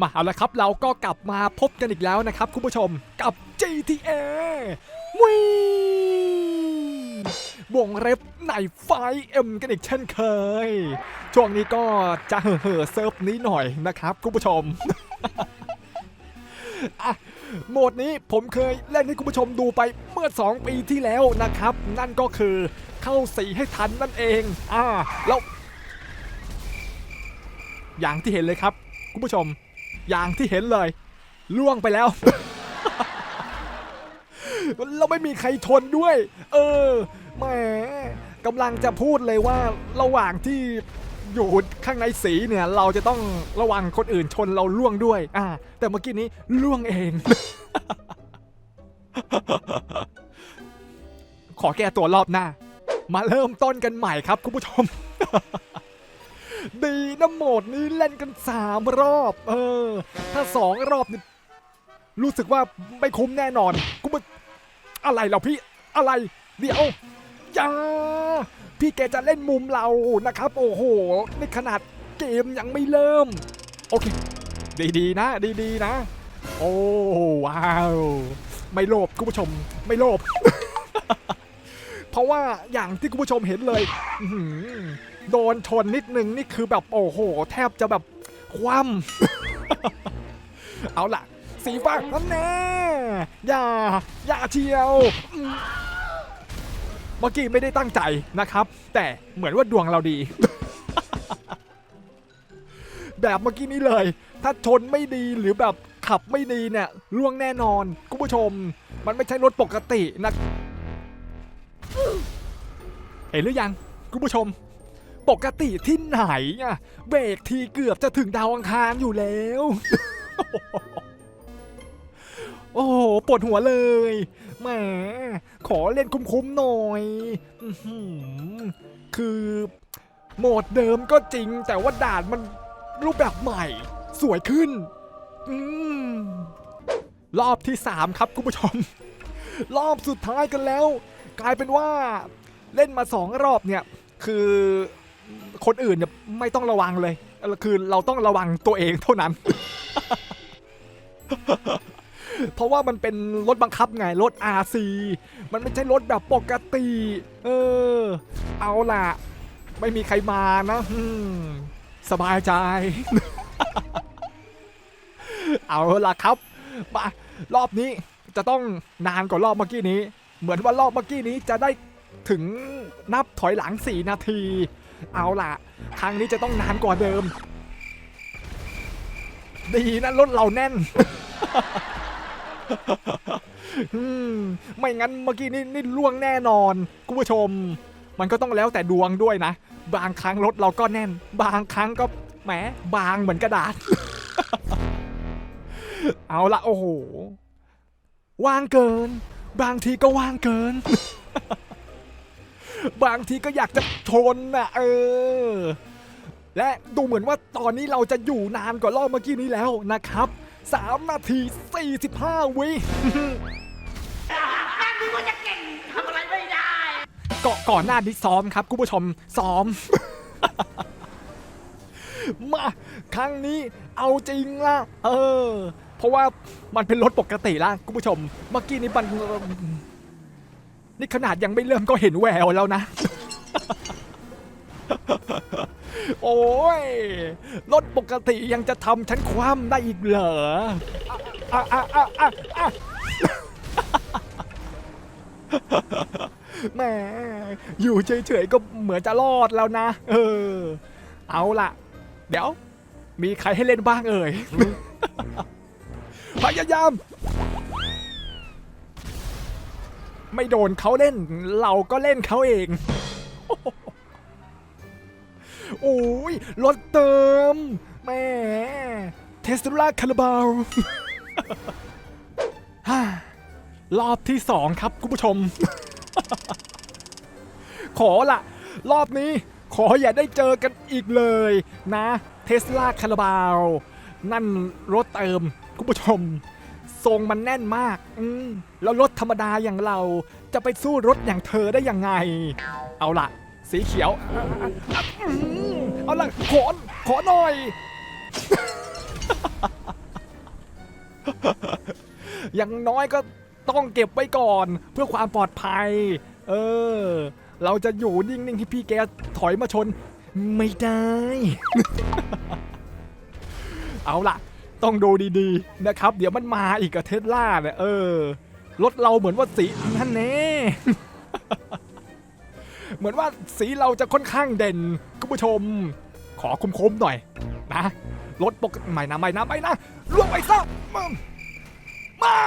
มาเอาละครับเราก็กลับมาพบกันอีกแล้วนะครับคุณผู้ชมกับ GTA วิวงเล็บในไฟเอ็มกันอีกเช่นเคย ช่วงนี้ก็จะเห่อเห่อๆเซิร์ฟนี้หน่อยนะครับคุณผู้ชมโหมดนี้ผมเคยเล่นให้คุณผู้ชมดูไปเมื่อ 2 ปีที่แล้วนะครับ นั่นก็คือเข้าสีให้ทันนั่นเองอ่าแล้วอย่างที่เห็นเลยครับ คุณผู้ชม อย่างที่เห็นเลย ล่วงไปแล้ว เราไม่มีใครชนด้วย เออแหมกำลังจะพูดเลยว่าระหว่างที่อยู่ข้างในสีเนี่ย เราจะต้องระวังคนอื่นชนเราล่วงด้วย อ่า แต่เมื่อกี้นี้ล่วงเอง ขอแก้ตัวรอบหน้า มาเริ่มต้นกันใหม่ครับคุณผู้ชม ดีนะโหมดนี้เล่นกันสามรอบ เออ ถ้าสองรอบนี่รู้สึกว่าไม่คุ้มแน่นอน กูมาอะไรเราพี่อะไร เดี๋ยวอย่าพี่แกจะเล่นมุมเรานะครับ โอ้โหนี่ขนาดเกมยังไม่เริ่ม โอเค ดีๆนะ ดีๆนะ โอ้ว้าว ไม่โลภคุณผู้ชมไม่โลภเพราะว่าอย่างที่คุณผู้ชมเห็นเลย โดนชนนิดนึงนี่คือแบบโอ้โห แทบจะแบบคว่ำเอาล่ะ สีฟ้านั่นแน่อย่าอย่าเชียวเมื่อกี้ไม่ได้ตั้งใจนะครับ แต่เหมือนว่าดวงเราดี แบบเมื่อกี้นี้เลย ถ้าชนไม่ดีหรือแบบขับไม่ดีเนี่ยล่วงแน่นอนคุณผู้ชม มันไม่ใช่รถปกตินะ เห็นหรือยังคุณผู้ชม ปกติที่ไหนอะเบรกทีเกือบจะถึงดาวอังคารอยู่แล้ว โอ้โหปวดหัวเลยแหมขอเล่นคุ้มๆหน่อยคือโหมดเดิมก็จริง แต่ว่าด่านมันรูปแบบใหม่ สวยขึ้นอืมรอบที่ 3 ครับคุณผู้ชม รอบสุดท้ายกันแล้ว กลายเป็นว่าเล่นมาสองรอบเนี่ย คือ คนอื่นเนี่ยไม่ต้องระวังเลย คือเราต้องระวังตัวเองเท่านั้น เพราะว่ามันเป็นรถบังคับไง รถ RC มันไม่ใช่รถแบบปกติ เออ เอาล่ะ ไม่มีใครมานะสบายใจ เอาล่ะครับมารอบนี้จะต้องนานกว่ารอบเมื่อกี้นี้ เหมือนว่ารอบเมื่อกี้นี้จะได้ถึงนับถอยหลัง 4 นาที เอาล่ะ ครั้งนี้จะต้องนานกว่าเดิม ดีนะรถเราแน่นไม่งั้นเมื่อกี้นี่นี่ล่วงแน่นอนคุณผู้ชม มันก็ต้องแล้วแต่ดวงด้วยนะ บางครั้งรถเราก็แน่น บางครั้งก็แหมบางเหมือนกระดาษ เอาละโอ้โหว่างเกิน บางทีก็ว่างเกิน บางทีก็อยากจะชนน่ะเออ และดูเหมือนว่าตอนนี้เราจะอยู่นานกว่ารอบเมื่อกี้นี้แล้วนะครับ 3 นาที 45 วิแม่งมึงว่าจะเก่งทำอะไรไม่ได้ก่อนก่อนหน้านี้ซ้อมครับคุณผู้ชมซ้อม มาครั้งนี้เอาจริงละเออ เพราะว่ามันเป็นรถปกติละคุณผู้ชม เมื่อกี้นี้มัน นี่ขนาดยังไม่เริ่มก็เห็นแววแล้วนะ โอ้ย รถปกติยังจะทำฉันคว่ำได้อีกเหรออะอะอะอะอะแหมอยู่เฉยๆก็เหมือนจะรอดแล้วนะ เออ เอาล่ะ เดี๋ยว มีใครให้เล่นบ้างเอ่ย พยายาม ไม่โดนเขาเล่น เราก็เล่นเขาเองโอ้ยรถเติมแหมเทสลาคาราบาวฮ่ารอบที่สองครับคุณผู้ชม ขอละรอบนี้ขออย่าได้เจอกันอีกเลยนะเทสลาคาราบาว นั่นรถเติมคุณผู้ชม ทรงมันแน่นมาก อืมแล้วรถธรรมดาอย่างเราจะไปสู้รถอย่างเธอได้ยังไง เอาล่ะ สีเขียวอืมเอาล่ะขอขอหน่อย อย่างน้อยก็ต้องเก็บไว้ก่อนเพื่อความปลอดภัย เออ เราจะอยู่นิ่งๆที่พี่แกถอยมาชน ไม่ได้ เอาล่ะ ต้องดูดีๆนะครับ เดี๋ยวมันมาอีกกับเทสลาเนี่ยเออรถเราเหมือนว่าสีนั่นแน่เหมือนว่าสีเราจะค่อนข้างเด่นคุณผู้ชม ขอคมๆหน่อยนะรถปกไม่นะไม่นะไม่นะล่วงไปซะมึงไม่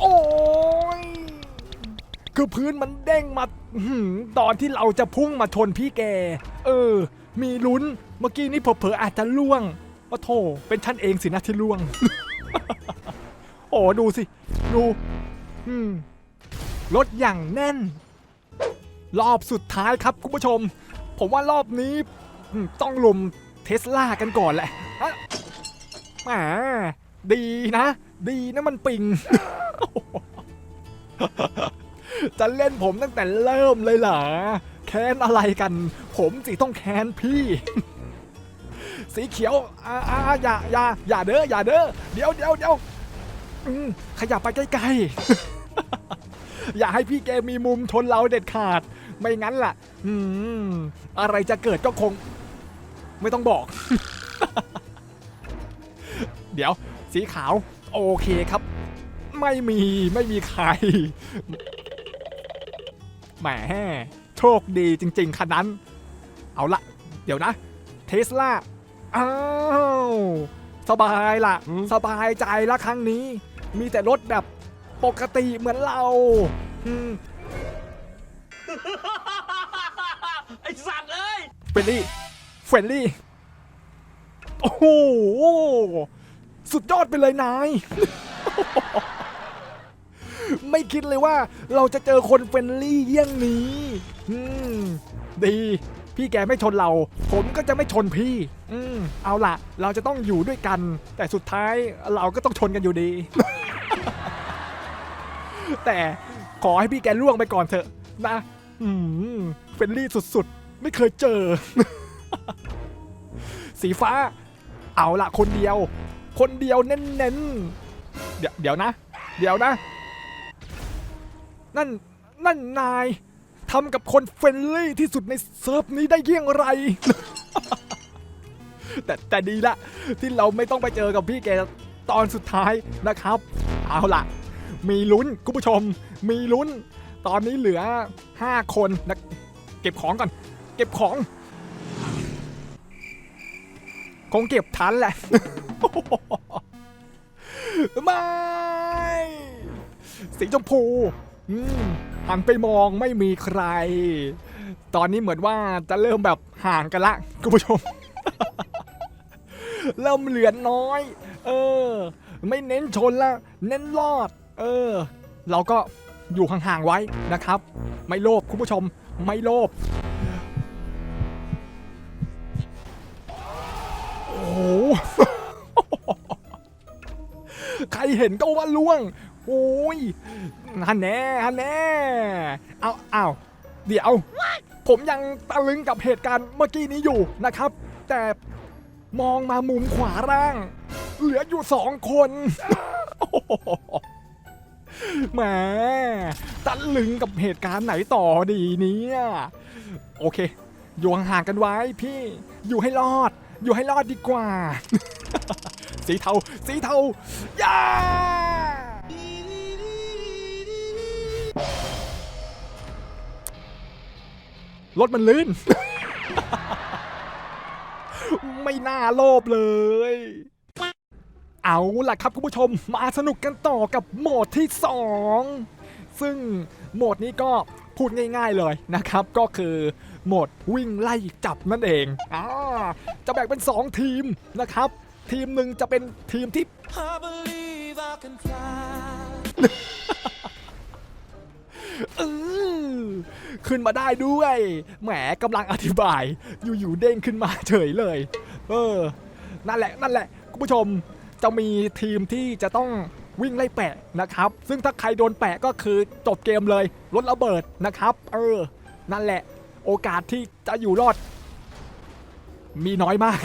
โอ้ยคือพื้นมันเด้งมาตอนที่เราจะพุ่งมาชนพี่แก เออ มีลุ้นเมื่อกี้นี่เผลอๆอาจจะล่วง โอ้โถเป็นฉันเองสินะที่ล่วง โอ้ดูสิ ดูอืมรถอย่างแน่น รอบสุดท้ายครับคุณผู้ชม ผมว่ารอบนี้ต้องลุมเทสลากันก่อนแหละฮะแหมดีนะ ดีนะมันปิง จะเล่นผมตั้งแต่เริ่มเลยเหรอ แค้นอะไรกัน ผมสิต้องแค้นพี่ สีเขียวอ่าอ่าอย่าอย่าอย่าเด้ออย่าเด้อเดี๋ยวเดี๋ยวเดี๋ยวขยับไปใกล้ๆ อย่าให้พี่แกมีมุมชนเราเด็ดขาด ไม่งั้นล่ะอืมอะไรจะเกิดก็คง ไม่ต้องบอก เดี๋ยว สีขาว โอเคครับ ไม่มีไม่มีใครแหมโชคดีจริง ๆคันนั้น เอาละ เดี๋ยวนะ เทสลา อ้าวสบายละสบายใจละครั้งนี้ มีแต่รถแบบปกติเหมือนเราอืมไอ้สัตว์เอ้ยเฟรนลี่เฟรนลี่ โอ้โห สุดยอดไปเลยนาย ไม่คิดเลยว่าเราจะเจอคนเฟรนลี่เยี่ยงนี้อืมดี พี่แกไม่ชนเรา ผมก็จะไม่ชนพี่ อืมเอาล่ะ เราจะต้องอยู่ด้วยกัน แต่สุดท้ายเราก็ต้องชนกันอยู่ดี แต่ขอให้พี่แกล่วงไปก่อนเถอะ นะ อืมเฟรนลี่สุดๆ ไม่เคยเจอ สีฟ้า เอาละคนเดียว คนเดียวเน้นๆ เดี๋ยวเดี๋ยวนะ เดี๋ยวนะ นั่นนั่นนาย ทำกับคนเฟรนลี่ที่สุดในเซิร์ฟนี้ได้เยี่ยงไร แต่แต่ดีละ ที่เราไม่ต้องไปเจอกับพี่แกตอนสุดท้ายนะครับ เอาล่ะ มีลุ้นคุณผู้ชม มีลุ้น ตอนนี้เหลือ 5 คนนะเก็บของก่อน เก็บของ คงเก็บทันแหละ ไม่ สีชมพู อืม หันไปมองไม่มีใคร ตอนนี้เหมือนว่าจะเริ่มแบบห่างกันละคุณผู้ชม เริ่มเหลือน้อย เออ ไม่เน้นชนละ เน้นรอด เออ เราก็อยู่ห่างๆไว้นะครับ ไม่โลภคุณผู้ชม ไม่โลภโอ้โหใครเห็นก็ว่าล่วง โอ้ยฮันแน่ฮันแน่เอาเอาเดี๋ยว ผมยังตะลึงกับเหตุการณ์เมื่อกี้นี้อยู่นะครับ แต่มองมามุมขวาล่าง เหลืออยู่สองคนแหมตะลึงกับเหตุการณ์ไหนต่อดีเนี่ยโอเค อยู่ห่างๆกันไว้พี่ อยู่ให้รอด อยู่ให้รอดดีกว่า สีเทา สีเทาย่า รถมันลื่น ไม่น่าโลภเลย เอาล่ะครับคุณผู้ชมมาสนุกกันต่อกับโหมดที่ 2 ซึ่งโหมดนี้ก็พูดง่ายๆเลยนะครับ ก็คือโหมดวิ่งไล่จับนั่นเองอ่าจะแบ่งเป็น 2 ทีมนะครับ ทีมหนึ่งจะเป็นทีมที่ I believe I can fly. เออขึ้นมาได้ด้วย แหมกำลังอธิบาย อยู่ๆเด้งขึ้นมาเฉยเลย เออ นั่นแหละ นั่นแหละ คุณผู้ชม จะมีทีมที่จะต้องวิ่งไล่แปะนะครับ ซึ่งถ้าใครโดนแปะก็คือจบเกมเลยรถระเบิดนะครับ เออ นั่นแหละ โอกาสที่จะอยู่รอด มีน้อยมาก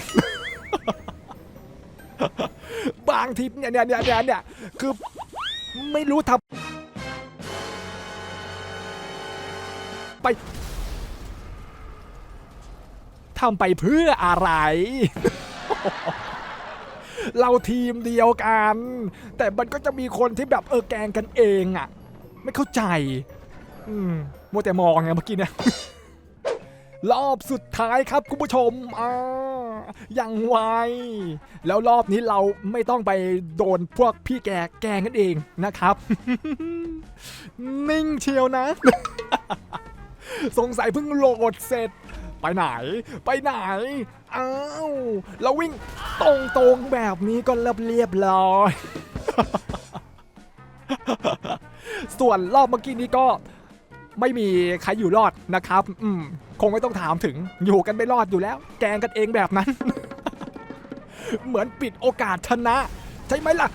บางทีเนี่ยเนี่ยเนี่ยเนี่ยเนี่ยคือไม่รู้ทำ ไปทำไปเพื่ออะไร เราทีมเดียวกัน แต่มันก็จะมีคนที่แบบเออแกงกันเองอะไม่เข้าใจ อืมมัวแต่มองไงเมื่อกี้เนี่ยรอบสุดท้ายครับคุณผู้ชมอ่าอย่างไว แล้วรอบนี้เราไม่ต้องไปโดนพวกพี่แกแกงกันเองนะครับ นิ่งเชียวนะ สงสัยเพิ่งโหลดเสร็จ ไปไหน ไปไหน อ้าวเราวิ่งตรงๆแบบนี้ก็เรียบเรียบร้อย ส่วนรอบเมื่อกี้นี้ก็ไม่มีใครอยู่รอดนะครับ อืม คงไม่ต้องถามถึง อยู่กันไม่รอดอยู่แล้ว แกงกันเองแบบนั้น เหมือนปิดโอกาสชนะ ใช่ไหมล่ะ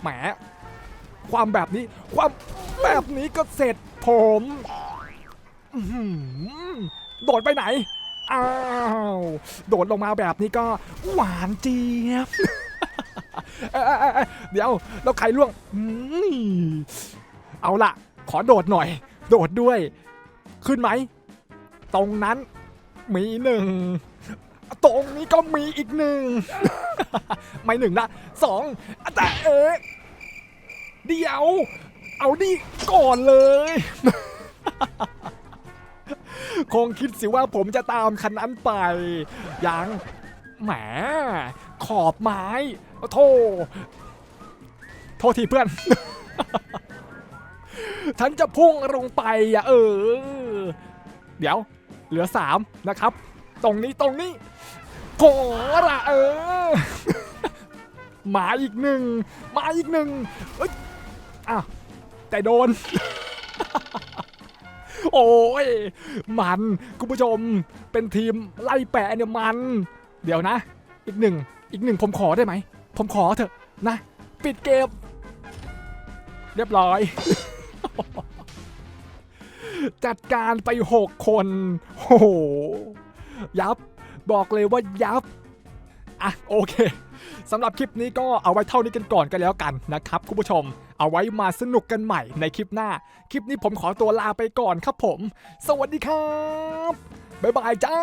แหม ความแบบนี้ ความแบบนี้ก็เสร็จผม โดดไปไหน อ้าว โดดลงมาแบบนี้ก็หวานเจี๊ยบเอ้ยเอ้ยเอ้ยเดี๋ยวแล้วใครล่วงอืมเอาละขอโดดหน่อย โดดด้วย ขึ้นไหม ตรงนั้นมีหนึ่ง ตรงนี้ก็มีอีกหนึ่ง ไม่หนึ่งละสองแต่เอ๊ะเดี๋ยว เอาดิก่อนเลย คงคิดสิว่าผมจะตามคันนั้นไป ยังแหม ขอบไม้โทโทษทีเพื่อน ฉันจะพุ่งลงไปอะเออ เดี๋ยว เหลือสามนะครับ ตรงนี้ตรงนี้โหละเออมาอีกหนึ่งมาอีกหนึ่งอ้ยอะแต่โดน ยมันคุณผู้ชมเป็นทีมไล่แปะเนี่ยมัน เดี๋ยวนะ อีกหนึ่งอีกหนึ่งผมขอได้ไหม ผมขอเถอะนะ ปิดเกม เรียบร้อย จัดการไป 6 คนโอ้โหยับบอกเลยว่ายับอะโอเคสำหรับคลิปนี้ก็เอาไว้เท่านี้กันก่อนกันแล้วกันนะครับคุณผู้ชม เอาไว้มาสนุกกันใหม่ในคลิปหน้า คลิปนี้ผมขอตัวลาไปก่อนครับผม สวัสดีครับ บ๊ายบายจ้า